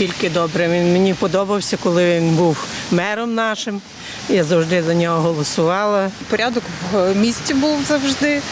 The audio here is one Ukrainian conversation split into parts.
тільки добре. Він мені подобався, коли він був мером нашим. Я завжди за нього голосувала. Порядок в місті був завжди.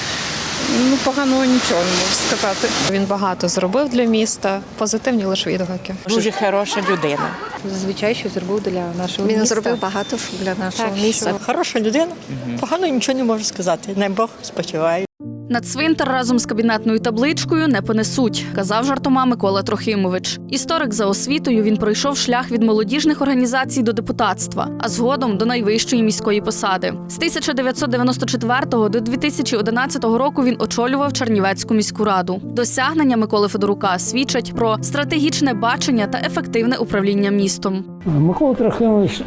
Ну, поганого нічого не можу сказати. Він багато зробив для міста, позитивні лише відгуки. Дуже хороша людина. Зазвичай що зробив для нашого Він міста. зробив багато що для нашого Так, міста. Хороша людина, погано нічого не можу сказати. Не Бог спочиває. На цвинтар разом з кабінетною табличкою не понесуть, казав жартома Микола Трохимович. Історик за освітою він пройшов шлях від молодіжних організацій до депутатства, а згодом до найвищої міської посади. З 1994 до 2011 року він очолював Чернівецьку міську раду. Досягнення Миколи Федорука свідчать про стратегічне бачення та ефективне управління містом. Микола Трохимович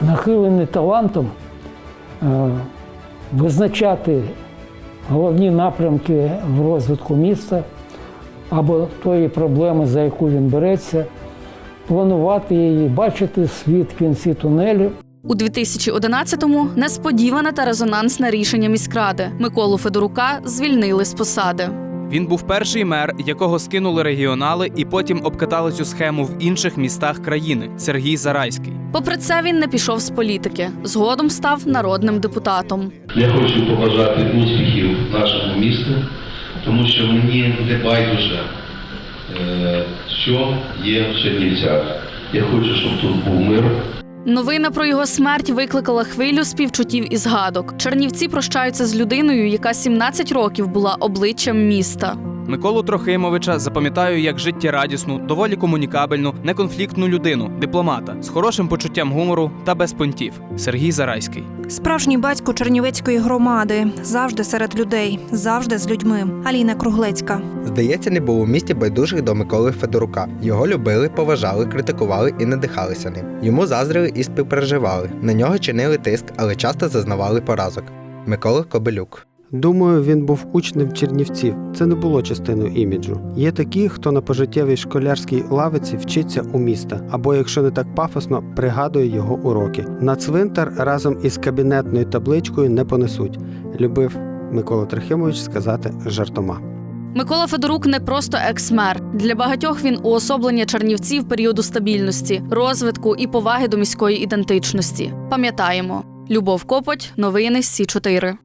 нахилений талантом е, визначати головні напрямки в розвитку міста або тої проблеми, за яку він береться, планувати її, бачити світ в кінці тунелю. У 2011-му несподіване та резонансне рішення міськради Миколу Федорука звільнили з посади. Він був перший мер, якого скинули регіонали, і потім обкатали цю схему в інших містах країни Сергій Зарайський. Попри це, він не пішов з політики. Згодом став народним депутатом. Я хочу побажати успіхів нашому місту, тому що мені не байдуже, е, що є в Чернівцях. Я хочу, щоб тут був мир. Новина про його смерть викликала хвилю співчуттів і згадок. Чернівці прощаються з людиною, яка 17 років була обличчям міста. Миколу Трохимовича запам'ятаю як життєрадісну, доволі комунікабельну, неконфліктну людину, дипломата з хорошим почуттям гумору та без понтів. Сергій Зарайський. Справжній батько Чернівецької громади завжди серед людей, завжди з людьми. Аліна Круглецька. Здається, не було в місті байдужих до Миколи Федорука. Його любили, поважали, критикували і надихалися ним. Йому заздрили і співпереживали. На нього чинили тиск, але часто зазнавали поразок. Микола Кобилюк. Думаю, він був учнем чернівців. Це не було частиною іміджу. Є такі, хто на пожиттєвій школярській лавиці вчиться у міста, або, якщо не так пафосно, пригадує його уроки. На цвинтар разом із кабінетною табличкою не понесуть. Любив Микола Трохимович сказати жартома. Микола Федорук не просто екс-мер. Для багатьох він уособлення чернівців періоду стабільності, розвитку і поваги до міської ідентичності. Пам'ятаємо, Любов Копоть, новини Сі 4